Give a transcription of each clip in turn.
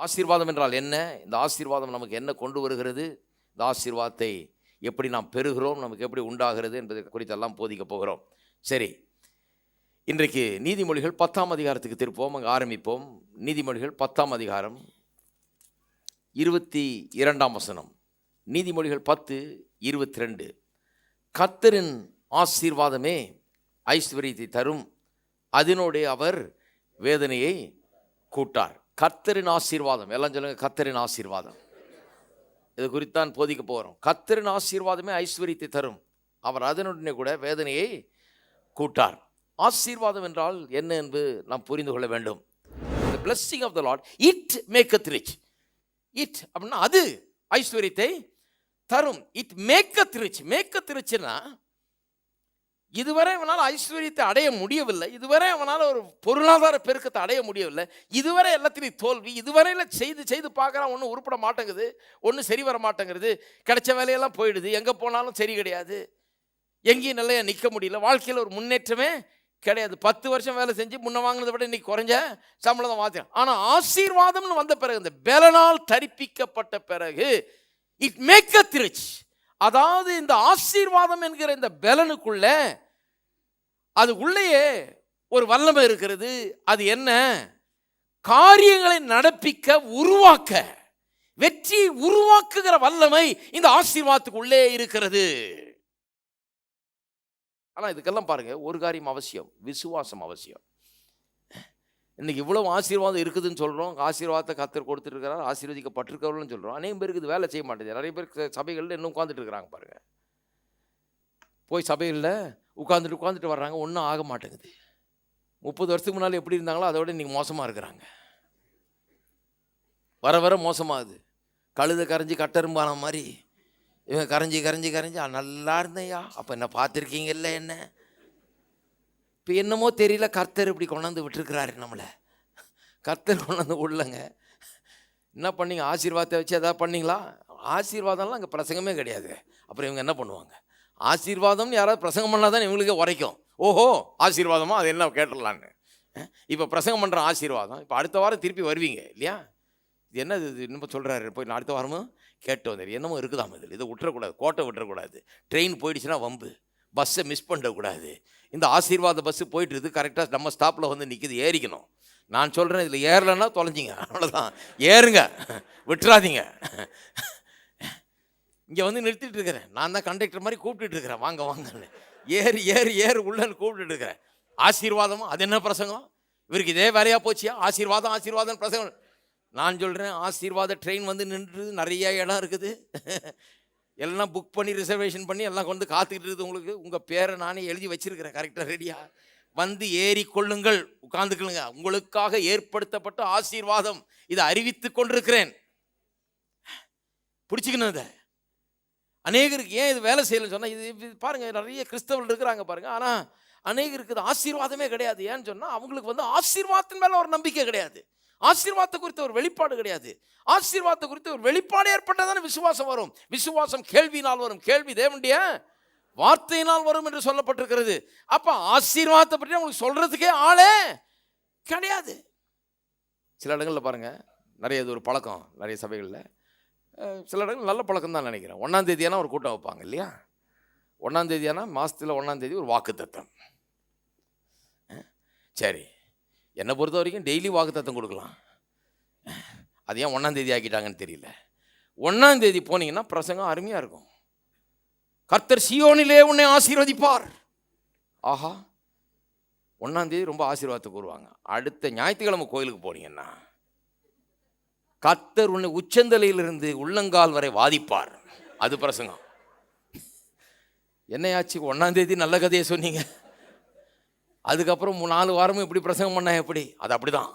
ஆசீர்வாதம் என்றால் என்ன? இந்த ஆசீர்வாதம் நமக்கு என்ன கொண்டு வருகிறது? இந்த ஆசீர்வாதத்தை எப்படி நாம் பெறுகிறோம்? நமக்கு எப்படி உண்டாகிறது என்பதை குறித்தெல்லாம் போதிக்க போகிறோம். சரி. இன்றைக்கு நீதிமொழிகள் பத்தாம் அதிகாரத்துக்கு திருப்போம். அங்கே ஆரம்பிப்போம். நீதிமொழிகள் பத்தாம் அதிகாரம் இருபத்தி இரண்டாம் வசனம். நீதிமொழிகள் பத்து இருபத்தி ரெண்டு கத்தரின் ஆசீர்வாதமே ஐஸ்வர்யத்தை தரும். அதனோடே அவர் வேதனையை கூட்டார். கர்த்தரின் ஆசீர்வாதம். எல்லாம் சொல்லுங்க கத்தரின் ஆசீர்வாதம். இது குறித்தான் போதிக்க போகிறோம் கத்தரின் ஆசீர்வாதமே ஐஸ்வர்யத்தை தரும். அவர் அதனுடனே கூட வேதனையை கூட்டார். ஆசீர்வாதம் என்றால் என்ன என்று நாம் புரிந்து கொள்ள வேண்டும். The blessing of the Lord it maketh it அப்படின்னா அது ஐஸ்வர்யத்தை தரும். இட் மேக்கத் ரிச் மேக்கத் ரிச்னா இதுவரை அவனால் ஐஸ்வர்யத்தை அடைய முடியவில்லை. இதுவரை அவனால் ஒரு பொருளாதார பெருக்கத்தை அடைய முடியவில்லை. இதுவரை எல்லாத்திலையும் தோல்வி இதுவரையில் செய்து செய்து பார்க்குறான் ஒன்றும் உருப்பட மாட்டேங்குது. ஒன்றும் சரி வர மாட்டேங்கிறது. கிடைச்ச வேலையெல்லாம் போயிடுது. எங்கே போனாலும் சரி கிடையாது. எங்கேயும் நிலையாக நிற்க முடியல. வாழ்க்கையில் ஒரு முன்னேற்றமே கிடையாது. பத்து வருஷம் வேலை செஞ்சு முன்ன வாங்கினதை விட இன்னைக்கு குறைஞ்ச சம்பளம் தான் மாற்றிடும் ஆனால் ஆசீர்வாதம்னு வந்த பிறகு இந்த பலனால் தரிப்பிக்கப்பட்ட பிறகு இட் மேக் அ திருச் அதாவது இந்த ஆசீர்வாதம் என்கிற இந்த பலனுக்குள்ளே அது உள்ளேயே ஒரு வல்லமை இருக்கிறது. அது என்ன? காரியங்களை நடப்பிக்க உருவாக்க வெற்றி உருவாக்குகிற வல்லமை இந்த ஆசீர்வாதத்துக்கு உள்ளே இருக்கிறது. ஆனால் இதுக்கெல்லாம் பாருங்க ஒரு காரியம் அவசியம் விசுவாசம் அவசியம். இன்னைக்கு இவ்வளோ ஆசீர்வாதம் இருக்குதுன்னு சொல்கிறோம் ஆசீர்வாதத்தை கத்தர் கொடுத்துருக்கிறார் ஆசீர்வதிக்கப்பட்டிருக்கிறவர்கள்னு சொல்கிறோம் அநேகம் பேருக்கு இது வேலை செய்ய மாட்டேங்குது. நிறைய பேர் சபைகளில் இன்னும் உட்காந்துட்டு இருக்கிறாங்க பாருங்கள் போய் சபைகளில் உட்காந்துட்டு உட்காந்துட்டு வர்றாங்க ஒன்றும் ஆக மாட்டேங்குது. முப்பது வருஷத்துக்கு முன்னால் எப்படி இருந்தாங்களோ அதை விட மோசமாக இருக்கிறாங்க. வர வர மோசமாகுது. கழுத கரைஞ்சி கட்டரும்பான மாதிரி. இவன் கரைஞ்சி கரைஞ்சி கரைஞ்சி நல்லா இருந்தையா அப்போ என்ன பார்த்துருக்கீங்கல்ல என்ன? இப்போ என்னமோ தெரியல கர்த்தர் இப்படி கொண்டாந்து விட்டுருக்கிறாரு நம்மளை. கர்த்தர் கொண்டாந்து விடலங்க. என்ன பண்ணீங்க? ஆசீர்வாதத்தை வச்சு எதாவது பண்ணீங்களா? ஆசீர்வாதம்லாம் அங்கே பிரசங்கமே கிடையாது. அப்புறம் இவங்க என்ன பண்ணுவாங்க? ஆசீர்வாதம்னு யாராவது பிரசங்கம் பண்ணால் தான் இவங்களுக்கு உரைக்கும். ஓஹோ ஆசீர்வாதமா? அது என்ன கேட்டுடலான்னு. இப்போ பிரசங்கம் பண்ணுற ஆசீர்வாதம். இப்போ அடுத்த வாரம் திருப்பி வருவீங்க இல்லையா? இது என்ன இது? இன்னும் சொல்கிறாரு போய் நான் அடுத்த வாரமும் கேட்டு வந்தார் என்னமோ இருக்குதாம் இதில்? இதை விட்டுறக்கூடாது கோட்டை விட்டுறக்கூடாது. ட்ரெயின் போயிடுச்சுன்னா வம்பு. பஸ்ஸை மிஸ் பண்ணக்கூடாது. இந்த ஆசீர்வாத பஸ்ஸு போயிட்டு இருக்குது கரெக்டாக நம்ம ஸ்டாப்பில் வந்து நிற்கிது ஏறிக்கணும். நான் சொல்கிறேன் இதில் ஏறலைன்னா தொலைஞ்சிங்க. அவ்வளோதான் ஏறுங்க. விட்டுறாதீங்க. இங்கே வந்து நிறுத்திட்டு இருக்கிறேன் நான் தான் கண்டக்டர் மாதிரி கூப்பிட்டுட்டு இருக்கிறேன் வாங்க வாங்கன்னு. ஏறு ஏறு ஏறு உள்ளன்னு கூப்பிட்டுட்டு இருக்கிறேன் ஆசீர்வாதமா? அது என்ன பிரசங்கம்? இவருக்கு இதே வேலையாக போச்சியா? ஆசீர்வாதம் ஆசீர்வாதம் பிரசங்கம். நான் சொல்கிறேன் ஆசீர்வாத ட்ரெயின் வந்து நின்று நிறைய இடம் இருக்குது. எல்லாம் புக் பண்ணி ரிசர்வேஷன் பண்ணி எல்லாம் கொண்டு காத்துக்கிட்டு இருக்குது உங்களுக்கு. உங்கள் பேரை நானே எழுதி வச்சுருக்கிறேன். கரெக்டாக ரெடியாக வந்து ஏறிக்கொள்ளுங்கள் கொள்ளுங்கள். உங்களுக்காக ஏற்படுத்தப்பட்ட ஆசீர்வாதம். இதை அறிவித்து கொண்டிருக்கிறேன். பிடிச்சிக்கணும் இதை. அநேகருக்கு ஏன் இது வேலை செய்யலைன்னு சொன்னால் இது இது நிறைய கிறிஸ்தவர்கள் இருக்கிறாங்க பாருங்கள் ஆனால் அநேகருக்கு இது ஆசீர்வாதமே கிடையாது. ஏன்னு சொன்னால் அவங்களுக்கு வந்து ஆசீர்வாதத்தின் மேலே ஒரு நம்பிக்கை கிடையாது. ஆசீர்வாதத்தை குறித்த ஒரு வெளிப்பாடு கிடையாது. ஆசீர்வாதத்தை குறித்த ஒரு வெளிப்பாடு ஏற்பட்டால் தானே விசுவாசம் வரும். விசுவாசம் கேள்வினால் வரும். கேள்வி தேவண்டிய வார்த்தையினால் வரும் என்று சொல்லப்பட்டிருக்கிறது. அப்போ ஆசீர்வாதத்தை பற்றி அவங்களுக்கு சொல்கிறதுக்கே ஆளே கிடையாது. சில இடங்களில் பாருங்கள் நிறைய இது ஒரு பழக்கம் நிறைய சபைகளில். சில இடங்கள் நல்ல பழக்கம் தான் நினைக்கிறேன். ஒன்றாந்தேதியானா ஒரு கூட்டம் வைப்பாங்க இல்லையா? ஒன்றாம் தேதியானா மாதத்தில் ஒன்றாம் தேதி ஒரு வாக்குத்தத்தம். சரி. என்னை பொறுத்த வரைக்கும் டெய்லி வாக்குத்தத்தம் கொடுக்கலாம். அது ஏன் ஒன்றாம் தேதி ஆக்கிட்டாங்கன்னு தெரியல. ஒன்றாம் தேதி போனீங்கன்னா பிரசங்கம் அருமையாக இருக்கும். கர்த்தர் சியோனிலே உன்னை ஆசீர்வதிப்பார். ஆஹா. ஒன்றாந்தேதி ரொம்ப ஆசீர்வாதத்தை கூறுவாங்க. அடுத்த ஞாயிற்றுக்கிழமை கோயிலுக்கு போனீங்கன்னா கத்தர் உன்னை உச்சந்தலையிலிருந்து உள்ளங்கால் வரை வாதிப்பார். அது பிரசங்கம். என்னையாச்சு ஒன்றாந்தேதி நல்ல கதையை சொன்னீங்க. அதுக்கப்புறம் நாலு வாரமும் இப்படி பிரசங்கம் பண்ண எப்படி? அது அப்படிதான்.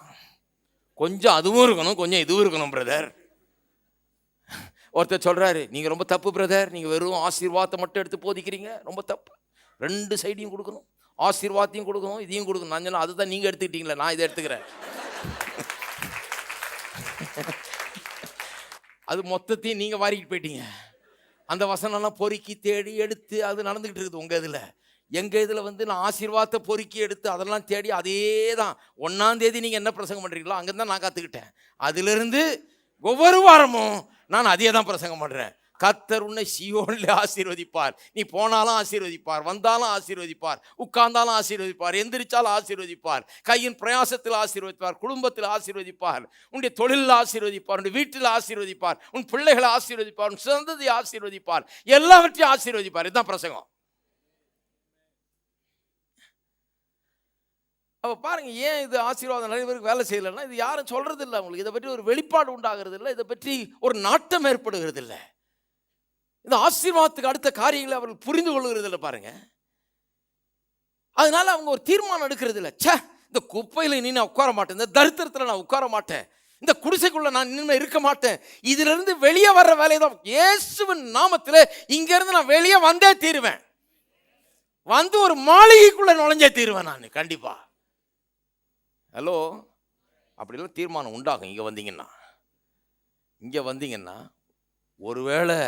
கொஞ்சம் அதுவும் இருக்கணும் கொஞ்சம் இதுவும் இருக்கணும் பிரதர். ஒருத்தர் சொல்கிறாரு நீங்கள் ரொம்ப தப்பு பிரதர். நீங்கள் வெறும் ஆசீர்வாதத்தை மட்டும் எடுத்து போதிக்கிறீங்க. ரொம்ப தப்பு. ரெண்டு சைடையும் கொடுக்கணும். ஆசீர்வாதத்தையும் கொடுக்கணும் இதையும் கொடுக்கணும். நான் சொன்னேன் அதுதான் நீங்கள் எடுத்துக்கிட்டீங்களே நான் இதை எடுத்துக்கிறேன். அது மொத்தத்தையும் நீங்கள் வாரிக்கிட்டு போயிட்டீங்க. அந்த வசனம்லாம் பொறுக்கி தேடி எடுத்து அது நடந்துக்கிட்டு இருக்குது உங்கள் இதில். எங்கள் இதில் வந்து நான் ஆசீர்வாதத்தை பொறுக்கி எடுத்து அதெல்லாம் தேடி அதே தான் ஒன்றாந்தேதி நீங்கள் என்ன பிரசங்கம் பண்ணுறீங்களோ அங்கே தான் நான் கற்றுக்கிட்டேன் அதிலிருந்து ஒவ்வொரு வாரமும் நான் அதே தான் பிரசங்கம் பண்ணுறேன் கத்தர் உன்னை சியோனில் ஆசீர்வதிப்பார். நீ போனாலும் ஆசீர்வதிப்பார் வந்தாலும் ஆசீர்வதிப்பார் உட்கார்ந்தாலும் ஆசீர்வதிப்பார் எந்திரிச்சாலும் ஆசீர்வதிப்பார் கையின் பிரயாசத்தில் ஆசீர்வதிப்பார் குடும்பத்தில் ஆசீர்வதிப்பார் உன்னுடைய தொழிலில் ஆசீர்வதிப்பார் உன் வீட்டில் ஆசீர்வதிப்பார் உன் பிள்ளைகளை ஆசீர்வதிப்பார் உன் சிறந்ததை ஆசீர்வதிப்பார் எல்லாவற்றையும் ஆசீர்வதிப்பார். இதுதான் பிரசங்கம். அப்போ பாருங்க ஏன் இது ஆசீர்வாதம் நிறைய பேருக்கு வேலை செய்யலைன்னா இது யாரும் சொல்கிறது இல்லை அவங்களுக்கு. இதை பற்றி ஒரு வெளிப்பாடு உண்டாகிறது இல்லை இதை பற்றி ஒரு நாட்டம் ஏற்படுகிறது இல்லை இந்த ஆசீர்வாதத்துக்கு அடுத்த காரியங்களை அவர்கள் புரிந்து கொள்கிறது இல்லை பாருங்க. அதனால அவங்க ஒரு தீர்மானம் எடுக்கிறது இல்லை ச்சே இந்த குப்பையில் இனி நான் உட்கார மாட்டேன். இந்த தரித்திரத்தில் நான் உட்கார மாட்டேன். இந்த குடிசைக்குள்ள நான் இனிமே இருக்க மாட்டேன். இதிலிருந்து வெளியே வர்ற வேலையை தான் இயேசுவின் நாமத்தில் இங்கேருந்து நான் வெளியே வந்தே தீருவேன். வந்து ஒரு மாளிகைக்குள்ளே நுழைஞ்சே தீருவேன் நான். கண்டிப்பாக ஹலோ? அப்படிலாம் தீர்மானம் உண்டாகும். இங்கே வந்தீங்கன்னா. இங்கே வந்தீங்கன்னா ஒருவேளை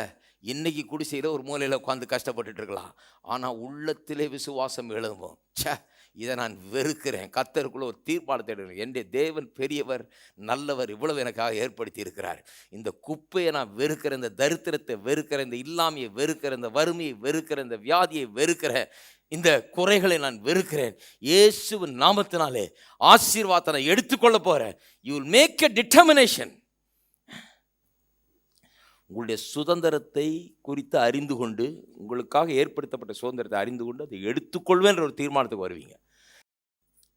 இன்னைக்கு குடிசையில் ஒரு மூலையில் உட்காந்து கஷ்டப்பட்டுட்டு இருக்கலாம். ஆனால் உள்ளத்திலே விசுவாசம் எழுதுவோம் சே இதை நான் வெறுக்கிறேன். கத்தருக்குள்ள ஒரு தீர்ப்பாளத்தை எடுக்கிறேன் என்னுடைய தேவன் பெரியவர் நல்லவர் இவ்வளவு எனக்காக ஏற்படுத்தி இருக்கிறார் இந்த குப்பையை நான் வெறுக்கிற இந்த தரித்திரத்தை வெறுக்கிற இந்த இல்லாமையை வெறுக்கிற இந்த வறுமையை வெறுக்கிற இந்த வியாதியை வெறுக்கிற இந்த குறைகளை நான் வெறுக்கிறேன். இயேசுவின் நாமத்தினாலே ஆசீர்வாதத்தை நான் எடுத்துக்கொள்ள போகிறேன் you will make a determination உங்களுடைய சுதந்திரத்தை குறித்து அறிந்து கொண்டு உங்களுக்காக ஏற்படுத்தப்பட்ட சுதந்திரத்தை அறிந்து கொண்டு அதை எடுத்துக்கொள்வேன்ற ஒரு தீர்மானத்துக்கு வருவீங்க.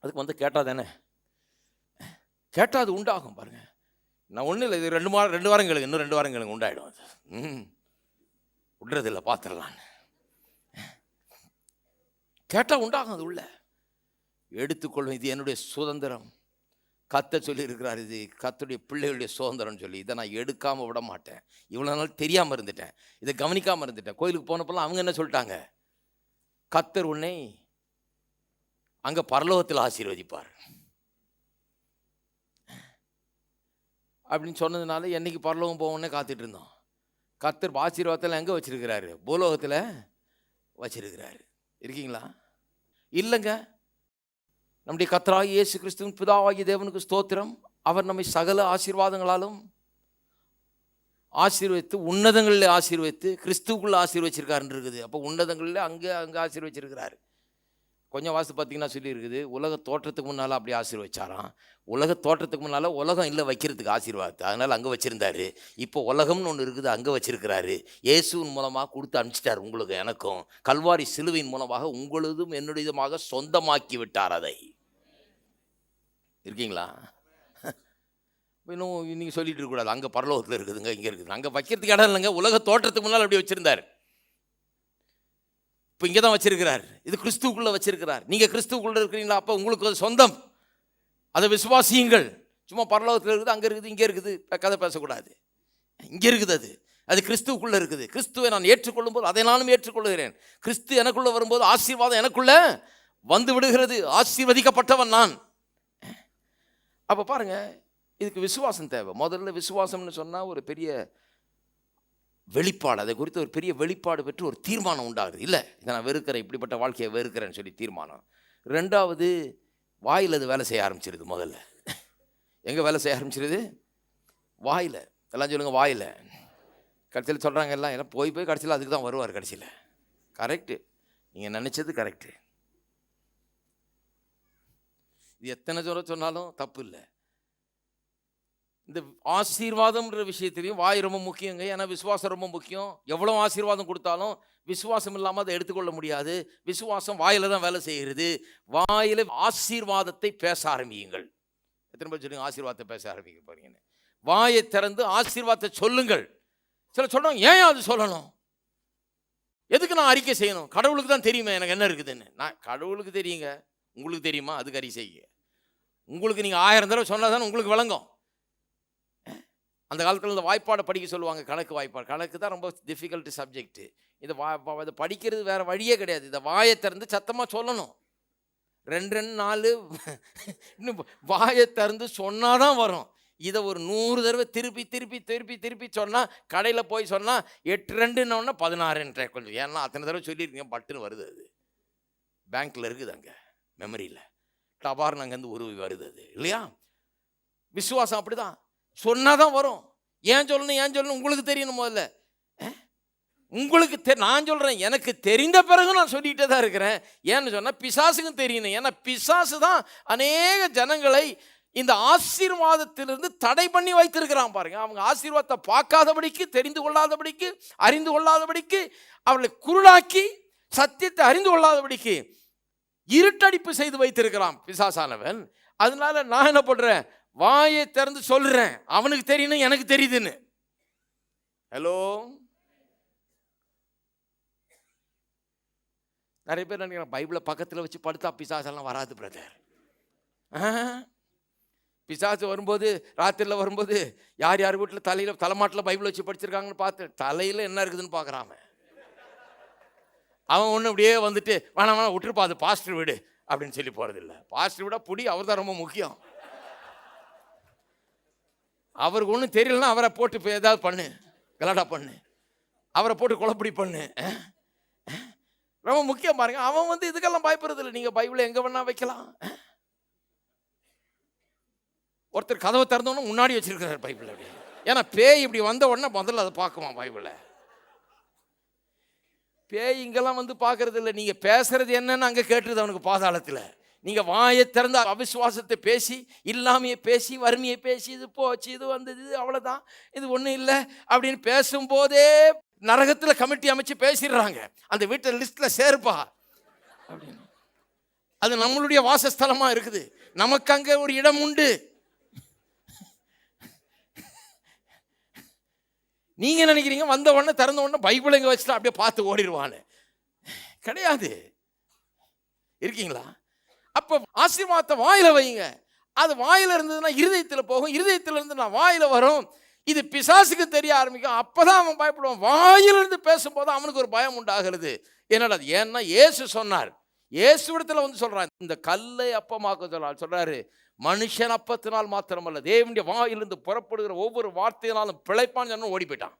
அதுக்கு வந்து கேட்டால் தானே? கேட்டால் அது உண்டாகும் பாருங்கள் நான் ஒன்றும் இல்லை இது ரெண்டு வாரம் ரெண்டு வாரம் இன்னும் ரெண்டு வாரம் உண்டாயிடும் அது. ம் விடுறதில்லை பார்த்துடலான்னு கேட்டால் உண்டாகும் அது உள்ள. எடுத்துக்கொள்வேன் இது என்னுடைய சுதந்திரம். கத்த சொல்லியிருக்கிறார் இது கத்துடைய பிள்ளைகளுடைய சுதந்திரம்னு சொல்லி. இதை நான் எடுக்காமல் விட மாட்டேன். இவ்வளோ நாள் தெரியாமல் இருந்துட்டேன். இதை கவனிக்காமல் இருந்துட்டேன். கோயிலுக்கு போனப்பெல்லாம் அவங்க என்ன சொல்லிட்டாங்க? கத்தர் உன்னை அங்கே பரலோகத்தில் ஆசீர்வதிப்பார். அப்படின்னு சொன்னதுனால என்னைக்கு பரலோகம் போவோன்னே காத்துட்டு இருந்தோம். கத்தர் ஆசீர்வாதத்தில் எங்கே வச்சுருக்கிறாரு? பூலோகத்தில் வச்சிருக்கிறாரு. இருக்கீங்களா? இல்லைங்க. நம்முடைய கத்தராய் இயேசு கிறிஸ்துவின் பிதாவாகிய தேவனுக்கு ஸ்தோத்திரம். அவர் நம்மை சகல ஆசீர்வாதங்களாலும் ஆசீர்வதித்து உன்னதங்களில் ஆசீர்வதித்து கிறிஸ்துவுக்குள்ள ஆசீர்வச்சிருக்காருன்னு இருக்குது. அப்போ உன்னதங்களில் அங்கே அங்கே ஆசீர்வச்சிருக்கிறாரு. கொஞ்சம் வாசி பார்த்தீங்கன்னா சொல்லியிருக்குது உலக தோற்றத்துக்கு முன்னால் அப்படி ஆசீர்வச்சாராம். உலக தோற்றத்துக்கு முன்னால் உலகம் இல்லை வைக்கிறதுக்கு ஆசீர்வாதத்தை அதனால் அங்கே வச்சுருந்தாரு. இப்போ உலகம்னு ஒன்று இருக்குது அங்கே வச்சுருக்கிறாரு. இயேசுவின் மூலமாக கொடுத்து அனுப்பிச்சிட்டார் உங்களுக்கு எனக்கும். கல்வாரி சிலுவையின் மூலமாக உங்களதும் என்னுடையதுமாக சொந்தமாக்கி விட்டார் அதை. இருக்கீங்களா? இன்னும் நீங்கள் சொல்லிட்டு இருக்கக்கூடாது அங்கே பரலோகத்தில் இருக்குதுங்க இங்கே இருக்குது. அங்கே வைக்கிறதுக்கு இடம் இல்லைங்க உலக தோற்றத்துக்கு முன்னால் அப்படி வச்சுருந்தார். இப்போ இங்கே தான் வச்சிருக்கிறார். இது கிறிஸ்துவுக்குள்ளே வச்சிருக்கிறார். நீங்கள் கிறிஸ்துக்குள்ளே இருக்கிறீங்களா? அப்போ உங்களுக்கு அது சொந்தம். அதை விசுவாசியுங்கள். சும்மா பரலோகத்தில் இருக்குது அங்கே இருக்குது இங்கே இருக்குது. கதை பேசக்கூடாது. இங்கே இருக்குது அது. அது கிறிஸ்துவுக்குள்ளே இருக்குது. கிறிஸ்துவை நான் ஏற்றுக்கொள்ளும் போது அதை நானும் ஏற்றுக்கொள்கிறேன். கிறிஸ்து எனக்குள்ளே வரும்போது ஆசீர்வாதம் எனக்குள்ளே வந்து விடுகிறது. ஆசீர்வதிக்கப்பட்டவன் நான். அப்போ பாருங்க இதுக்கு விசுவாசம் தேவை. முதல்ல விசுவாசம்னு சொன்னால் ஒரு பெரிய வெளிப்பாடு. அதை குறித்து ஒரு பெரிய வெளிப்பாடு பெற்று ஒரு தீர்மானம் உண்டாகுது. இல்லை இதை நான் வெறுக்கிறேன் இப்படிப்பட்ட வாழ்க்கையை வெறுக்கிறேன்னு சொல்லி தீர்மானம். ரெண்டாவது வாயில் அது வேலை செய்ய ஆரம்பிச்சிருது முதல்ல. எங்கே வேலை செய்ய ஆரம்பிச்சிருது? வாயில். எல்லாம் சொல்லுங்கள் வாயில். கடைசியில் சொல்கிறாங்க எல்லாம் எல்லாம் போய் போய் கடைசியில் அதுக்கு தான் வருவார் கடைசியில். கரெக்டு நீங்கள் நினச்சது கரெக்டு இது எத்தனை சொல்ல சொன்னாலும் தப்பு இல்லை. இந்த ஆசீர்வாதம்ன்ற விஷயத்திலையும் வாய் ரொம்ப முக்கியங்க. ஏன்னா விசுவாசம் ரொம்ப முக்கியம். எவ்வளோ ஆசீர்வாதம் கொடுத்தாலும் விசுவாசம் இல்லாமல் அதை எடுத்துக்கொள்ள முடியாது. விசுவாசம் வாயில் தான் வேலை செய்கிறது வாயில ஆசீர்வாதத்தை பேச ஆரம்பியுங்கள். எத்தனை பேர் சொல்லுங்க ஆசீர்வாதத்தை பேச ஆரம்பிக்க போறீங்கன்னு. வாயை திறந்து ஆசீர்வாதத்தை சொல்லுங்கள். சில சொல்கிறோம் ஏன் அது சொல்லணும்? எதுக்கு நான் அறிக்கை செய்யணும்? கடவுளுக்கு தான் தெரியுமே எனக்கு என்ன இருக்குதுன்னு. நான் கடவுளுக்கு தெரியுங்க. உங்களுக்கு தெரியுமா? அதுக்கு அறிக்கை செய்யுங்க. உங்களுக்கு நீங்கள் ஆயிரம் தடவை சொன்னால் தானே உங்களுக்கு விளங்கும். அந்த காலத்தில் இந்த வாய்ப்பாடை படிக்க சொல்லுவாங்க கணக்கு வாய்ப்பாடு. கணக்கு தான் ரொம்ப டிஃபிகல்ட் சப்ஜெக்ட்டு இதை வா இதை படிக்கிறது வேறு வழியே கிடையாது. இதை வாயை திறந்து சத்தமாக சொல்லணும். ரெண்டு ரெண்டு நாலு இன்னும் வாயை திறந்து சொன்னால் தான் வரும். இதை ஒரு நூறு தடவை திருப்பி திருப்பி திருப்பி திருப்பி சொன்னால் கடையில் போய் சொன்னால் எட்டு ரெண்டுன்னொன்னா பதினாறுன்ற கொஞ்சம். ஏன்னா அத்தனை தடவை சொல்லியிருக்கீங்க பட்டுன்னு வருது அது. பேங்க்கில் இருக்குது அங்கே மெமரியில் டபார்னு அங்கேருந்து உருவி வருது அது. இல்லையா? விசுவாசம் அப்படிதான். சொன்னால் தான் வரும். ஏன் சொல்லணும் ஏன் சொல்லணும்? உங்களுக்கு தெரியணும் முதல்ல. உங்களுக்கு தெ நான் சொல்கிறேன் எனக்கு தெரிந்த பிறகு நான் சொல்லிகிட்டே தான் இருக்கிறேன். ஏன்னு சொன்னால் பிசாசுக்கும் தெரியணும். ஏன்னா பிசாசு தான் அநேக ஜனங்களை இந்த ஆசீர்வாதத்திலிருந்து தடை பண்ணி வைத்திருக்கிறான் பாருங்க. அவங்க ஆசீர்வாதத்தை பார்க்காதபடிக்கு தெரிந்து கொள்ளாதபடிக்கு அறிந்து கொள்ளாதபடிக்கு அவர்களை குருளாக்கி சத்தியத்தை அறிந்து கொள்ளாதபடிக்கு இருட்டடிப்பு செய்து வைத்திருக்கிறான் பிசாசானவன். அதனால நான் என்ன பண்ணுறேன் வாயை திறந்து சொல்கிறேன் அவனுக்கு தெரியணும் எனக்கு தெரியுதுன்னு. ஹலோ நிறைய பேர் நினைக்கிறேன் பைபிளை பக்கத்தில் வச்சு படுத்தா பிசாசெல்லாம் வராது பிரதர் பிசாசு வரும்போது ராத்திரியில் வரும்போது யார் யார் வீட்டில் தலையில் தலைமாட்டில் பைபிள் வச்சு படிச்சிருக்காங்கன்னு பார்த்து தலையில் என்ன இருக்குதுன்னு பார்க்குறான் அவன். அவன் ஒன்று அப்படியே வந்துட்டு வேணாம் வேணாம் விட்டுருப்பா அது பாஸ்டர் வீடு. அப்படின்னு சொல்லி போகிறதில்ல பாஸ்டர் விட புடி அவர் தான் ரொம்ப முக்கியம். அவருக்கு ஒன்றும் தெரியலன்னா அவரை போட்டு இப்போ ஏதாவது பண்ணு. கலாட்டா பண்ணு. அவரை போட்டு குழப்படி பண்ணு. ரொம்ப முக்கியம் பாருங்க. அவன் வந்து இதுக்கெல்லாம் பயப்படுறது இல்லை நீங்கள் பைபிளை எங்கே வேணா வைக்கலாம். ஒருத்தர் கதவை திறந்தோன்னு முன்னாடி வச்சிருக்கிறார் பைபிள் அப்படி ஏன்னா பேய் இப்படி வந்த உடனே முதல்ல அதை பார்க்குமா பைபிளை. பேய் இங்கெல்லாம் வந்து பார்க்கறது இல்லை நீங்கள் பேசுறது என்னன்னு அங்கே கேட்டுருது அவனுக்கு பாதாளத்தில். நீங்கள் வாயை திறந்த அவிசுவாசத்தை பேசி இல்லாமையே பேசி வறுமையை பேசி இது போச்சு இது வந்தது இது அவ்வளோதான் இது ஒன்றும் இல்லை அப்படின்னு பேசும்போதே நரகத்தில் கமிட்டி அமைச்சு பேசிடுறாங்க. அந்த வீட்டை லிஸ்ட்டில் சேர்ப்பா. அப்படின்னு. அது நம்மளுடைய வாசஸ்தலமாக இருக்குது. நமக்கு அங்கே ஒரு இடம் உண்டு. நீங்கள் நினைக்கிறீங்க வந்த உடனே திறந்த உடனே பைபிள் எங்க வச்சுட்டா அப்படியே பார்த்து ஓடிடுவான்னு. கிடையாது. இருக்கீங்களா? அப்போ ஆசீர்வாதத்தை வாயில வைங்க அது வாயில இருந்ததுன்னா இருதயத்தில் போகும். இருதயத்தில் இருந்து நான் வாயில வரும். இது பிசாசுக்கு தெரிய ஆரம்பிக்கும். அப்போ தான் அவன் பயப்படுவான். வாயிலிருந்து பேசும்போது அவனுக்கு ஒரு பயம் உண்டாகிறது. என்னடா அது? ஏன்னா ஏசு சொன்னார். இயேசுவிடத்தில் வந்து சொல்கிறான் இந்த கல்லை அப்பமாக்க சொல்றார் சொல்கிறாரு மனுஷன் அப்பத்தினால் மாத்திரமல்ல தேவனுடைய வாயிலிருந்து புறப்படுகிற ஒவ்வொரு வார்த்தையினாலும் பிழைப்பான்னு சொன்ன ஓடி போயிட்டான்.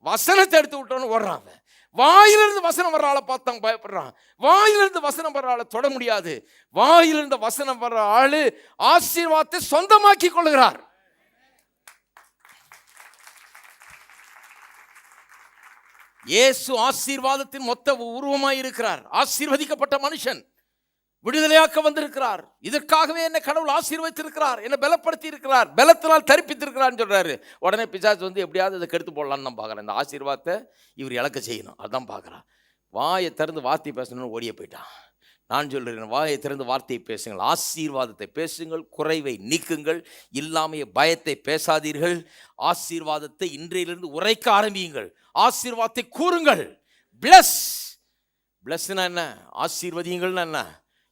வசனத்தை எடுத்து விட்டோன்னு ஓடுறான் அவன். வாயிலிருந்து வசனம் வர்ற ஆளை பார்த்து பயப்படுறான். வாயிலிருந்து வசனம் வர்ற ஆளை தொட முடியாது. வாயிலிருந்து வசனம் வர்ற ஆளு ஆசீர்வாதத்தை சொந்தமாக்கி கொள்கிறார். இயேசு ஆசீர்வாதத்தின் மொத்த உருவமாய் இருக்கிறார். ஆசீர்வதிக்கப்பட்ட மனுஷன். விடுதலையாக்க வந்திருக்கிறார். இதற்காகவே என்ன கடவுள் ஆசீர்வதித்திருக்கிறார். என்னை பலப்படுத்தி இருக்கிறார் பலத்தினால் தரிப்பித்திருக்கிறார்னு சொல்கிறாரு உடனே பிசாசு வந்து எப்படியாவது இதை கெடுத்து போடலான்னு தான் பார்க்குறேன் இந்த ஆசீர்வாதத்தை இவர் இழக்க செய்யணும். அதான் பார்க்குறான் வாயை திறந்து வார்த்தை பேசணும்னு ஓடிய போயிட்டான். நான் சொல்கிறேன் வாயை திறந்து வார்த்தையை பேசுங்கள். ஆசீர்வாதத்தை பேசுங்கள். குறைவை நீக்குங்கள். இல்லாமைய பயத்தை பேசாதீர்கள். ஆசீர்வாதத்தை இன்றையிலிருந்து உரைக்க ஆரம்பியுங்கள். ஆசீர்வாதத்தை கூறுங்கள். பிளஸ் பிளஸ்னா என்ன? ஆசீர்வதியுங்கள்னா என்ன?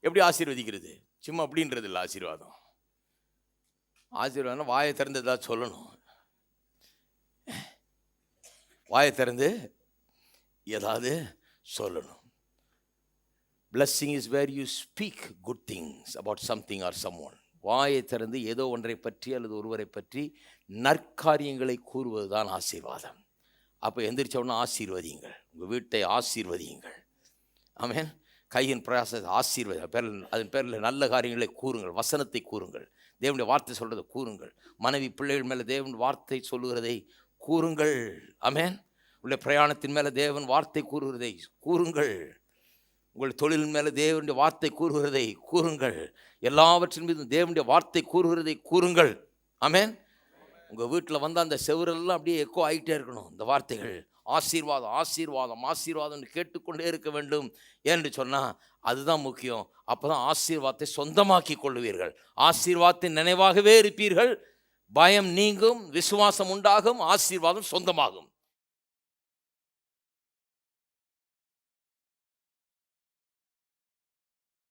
எப்படி ஆசீர்வதிக்கிறது? சும்மா அப்படின்றது இல்லை ஆசீர்வாதம். ஆசீர்வாதம் வாயை திறந்து ஏதாவது சொல்லணும். வாயை திறந்து ஏதாவது சொல்லணும். Blessing is where you speak good things about something or someone வாயை திறந்து ஏதோ ஒன்றை பற்றி அல்லது ஒருவரை பற்றி நற்காரியங்களை கூறுவது தான் ஆசீர்வாதம். அப்போ எந்திரிச்ச உடனே ஆசீர்வதியுங்கள். உங்கள் வீட்டை ஆசீர்வதியுங்கள். ஆமேன் கையின் பிரயாச ஆசீர்வதி. பேரில் அதன் பேரில் நல்ல காரியங்களை கூறுங்கள் வசனத்தை கூறுங்கள். தேவனுடைய வார்த்தை சொல்கிறத கூறுங்கள். மனைவி பிள்ளைகள் மேலே தேவன் வார்த்தை சொல்லுகிறதை கூறுங்கள். அமேன் உள்ள பிரயாணத்தின் மேலே தேவன் வார்த்தை கூறுகிறதை கூறுங்கள். உங்கள் தொழில் மேலே தேவனுடைய வார்த்தை கூறுகிறதை கூறுங்கள். எல்லாவற்றின் மீதும் தேவனுடைய வார்த்தை கூறுகிறதை கூறுங்கள். அமேன் உங்கள் வீட்டில் வந்து அந்த செவரெல்லாம் அப்படியே எக்கோ ஆகிட்டே இருக்கணும் இந்த வார்த்தைகள். ஆசீர்வாதம் ஆசீர்வாதம் ஆசீர்வாதம்னு கேட்டுக்கொண்டே இருக்க வேண்டும் என்று சொன்னால் அதுதான் முக்கியம். அப்போ தான் ஆசீர்வாதத்தை சொந்தமாக்கி கொள்ளுவீர்கள் ஆசீர்வாதத்தின் நினைவாகவே இருப்பீர்கள். பயம் நீங்கும் விசுவாசம் உண்டாகும் ஆசீர்வாதம் சொந்தமாகும்.